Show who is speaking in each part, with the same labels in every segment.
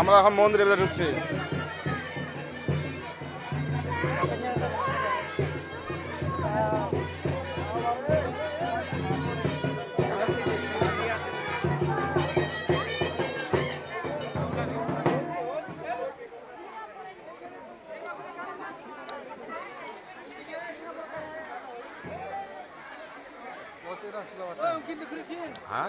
Speaker 1: আমরা এখন মন্দিরের ভিতরে ঢুকছি। হ্যাঁ?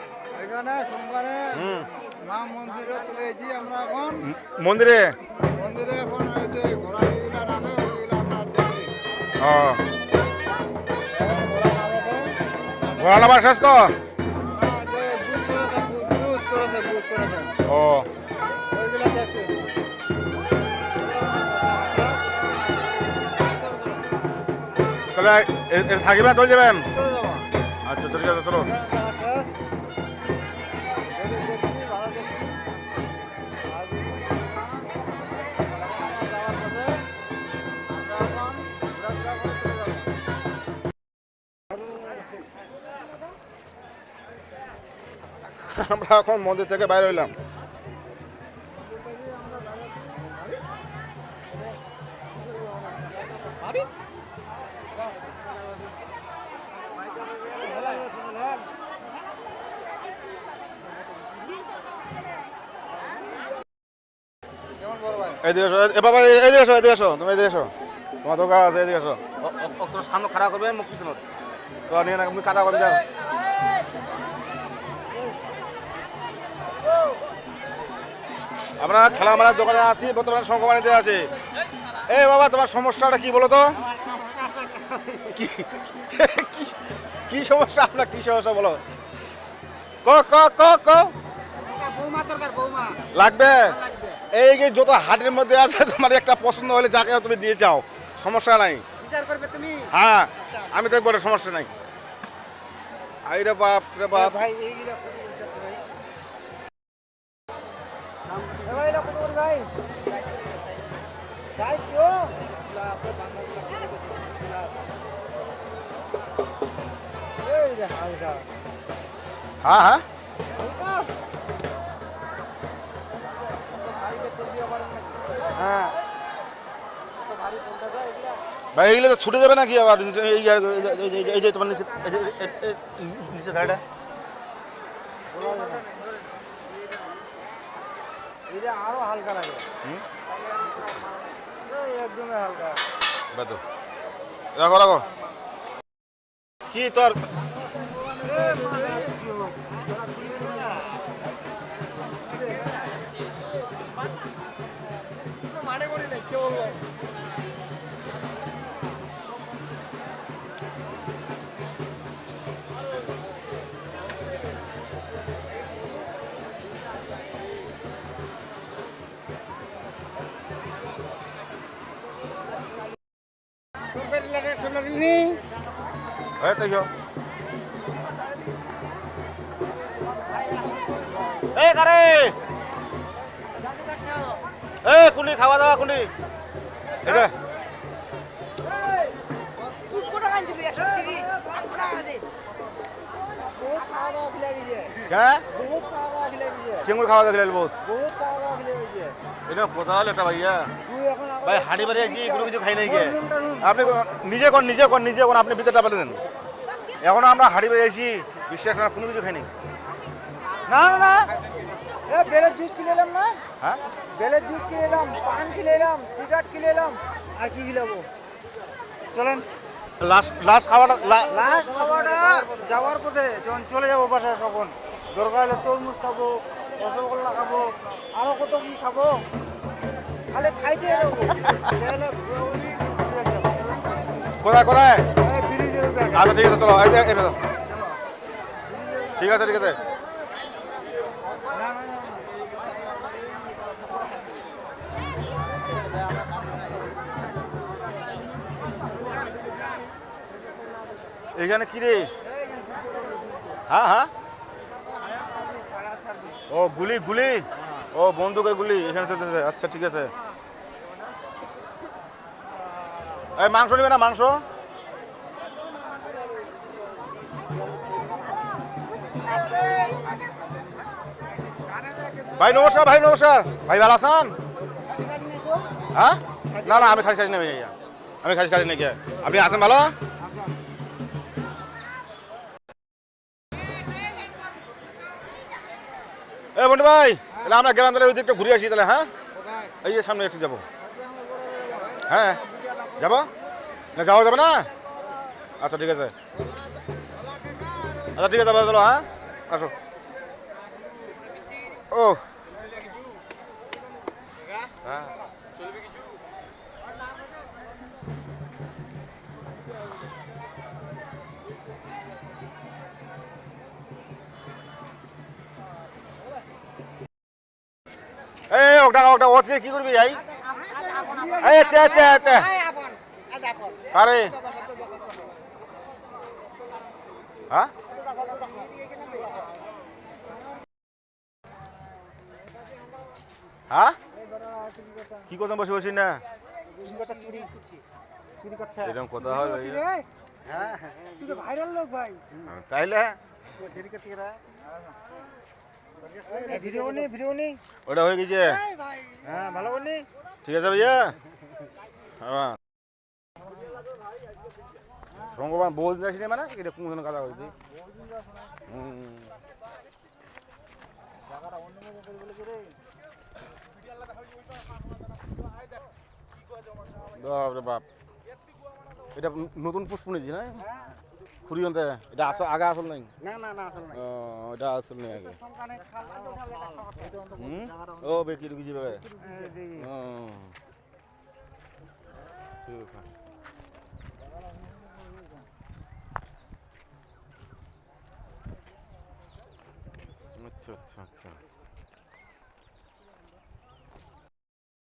Speaker 1: এখানে
Speaker 2: সোমবারে
Speaker 1: হুম।
Speaker 2: রাম মন্দিরে চলে এসেছি আমরা এখন।
Speaker 1: মন্দিরে?
Speaker 2: মন্দিরে এখন যে ঘোড়া যেগুলা নামে ওইগুলো আমরা দেখি।
Speaker 1: ও।
Speaker 2: ঘোড়া
Speaker 1: নামার শেষ তো? ও।
Speaker 2: ওইগুলো দেখছি
Speaker 1: তাহলে এ- এ থাকিবেন চলে যাবেন? আচ্ছা চলে যাবে চলো।
Speaker 2: আমরা এখন
Speaker 1: মন্দির থেকে বাইরে হইলাম।
Speaker 2: কেমন বড় ভাই
Speaker 1: এদিকে এসো এ বাবা এদিকে এসো এদিকে এসো তুমি এদিকে এসো তোমার দোকান আছে এদিকে এসো ও- ও- ও তোর সামনে খারাপ করবে মুখ পিছনে। তো নিয়ে না তুমি কাটা করে যাও। আমরা খেলা মারার দোকানে আছি বর্তমানে সংকমানিতে আছি। এই বাবা তোমার সমস্যাটা কি বলো তো? কি? সমস্যা? আপনার কি সমস্যা বলো? ক ক ক ক? লাগবে? এই যে যত হাটের মধ্যে আছে তোমার একটা পছন্দ হলে যাকে তুমি দিয়ে যাও। সমস্যা নাই। হ্যাঁ আমি দেখব ওটা সমস্যা নাই। আই রে বাপ রে বাপ।
Speaker 2: ভাই পারেন নাকি
Speaker 1: হ্যাঁ
Speaker 2: এত ভারী কোনটা যায় এগুলা
Speaker 1: ভাই এইগুলো তো ছুটে যাবে নাকি আবার নিচে- এই এই- এই- এই- এই- এই যে তোমার নিচে এই যে- এই- এই- নিচে ধারটা
Speaker 2: বলা যাবে না। এটা আরও হালকা লাগে।
Speaker 1: হুম?
Speaker 2: এই একদমই হালকা।
Speaker 1: বাতো রাখো রাখো কি তোর? এই তো ইয়ো। এই কারে এই কুলি খাওয়া দাওয়া কুলি এই যে,
Speaker 2: বহুত খাওয়া দাওয়া খিলে দিছে
Speaker 1: হ্যাঁ
Speaker 2: বহুত খাওয়া দাওয়া খিলে দিছে
Speaker 1: কেমন খাওয়া দাওয়া খেলে বহুত এটা কোথা হলো একটা ভাইয়া।
Speaker 2: তুই এখন আমার-
Speaker 1: ভাই হাঁড়ি বাড়ি কি কোনো কিছু খাই নাই গে
Speaker 2: রুম, রুমটা রুম।
Speaker 1: আপনি নিজে কোন নিজে কোন নিজে কোন আপনি ভিতরটা পেলে দেন। এখন আমরা হাঁড়ি বাড়ি আছি বিশ্বাস করেন কোনো কিছু খাইনি।
Speaker 2: না না না। এ বেলের জুস কিনে এলাম না?
Speaker 1: হ্যাঁ?
Speaker 2: বেলের জুস কিনে এলাম পান কিনে এলাম সিগারেট কিনে এলাম আর কি কিনাবো চলেন।
Speaker 1: লাস্ট লাস্ট খাওয়াটা
Speaker 2: লাস্ট খাওয়াটা যাওয়ার পথে যখন চলে যাব বাসায় তখন। দরকার হলে তরমুজ খাব রসগোল্লা খাব আরও কত কি খাব। খালি খাইতে
Speaker 1: কোথায় কোথায়। আচ্ছা ঠিক আছে চলো ঠিক আছে ঠিক আছে। এখানে কি রে? হ্যাঁ হ্যাঁ ও, গুলি গুলি। ও, বন্দুকের গুলি। এখানে চলতেছে আচ্ছা ঠিক আছে। এই, মাংস নেবে না, মাংস? ভাই, নমস্কার ভাই নমস্কার। ভাই, ভালো আছেন? হ্যাঁ? না না, আমি খাসি খাসি নেবে আমি খাসি খাসি নাকি আপনি আছেন ভালো? এ বন্ধু ভাই, তাহলে আমরা গেলাম তাহলে ওই দিকটা ঘুরে আসি তাহলে হ্যাঁ? এই যে সামনে একটু যাব। হ্যাঁ যাব? না, যাওয়া যাবে না? আচ্ছা ঠিক আছে। আচ্ছা ঠিক আছে চলো হ্যাঁ? আসো। ও ওটা ওটা ও থেকে কি করবি যাই? এই তে তে তে। আরে। হ্যাঁ? হ্যাঁ? কি করতাম বসে বসি না? এরকম কথা হয়
Speaker 2: হ্যাঁ। তুই তো ভাইরাল লোক ভাই।
Speaker 1: তাইলে?
Speaker 2: ভিডিও ভিডিও
Speaker 1: ওটা হয়ে গেছে।
Speaker 2: হ্যাঁ ভালো বলনি
Speaker 1: ঠিক আছে ভাইয়া। হ্যাঁ। সঙ্গবান বল যাস না মানে? এটা কোন কথা হয়েছে হুম। বাপরে বাপ। এটা নতুন পুষ্প নিয়েছি না? খুঁড়ি আনতে এটা আসল আগে আসল নাই?
Speaker 2: না না না আসল নাই।
Speaker 1: ও, এটা আসল নেই আগে। হুম? ও বেকি রুকি যাবে ও ঠিক আছে আচ্ছা আচ্ছা আচ্ছা।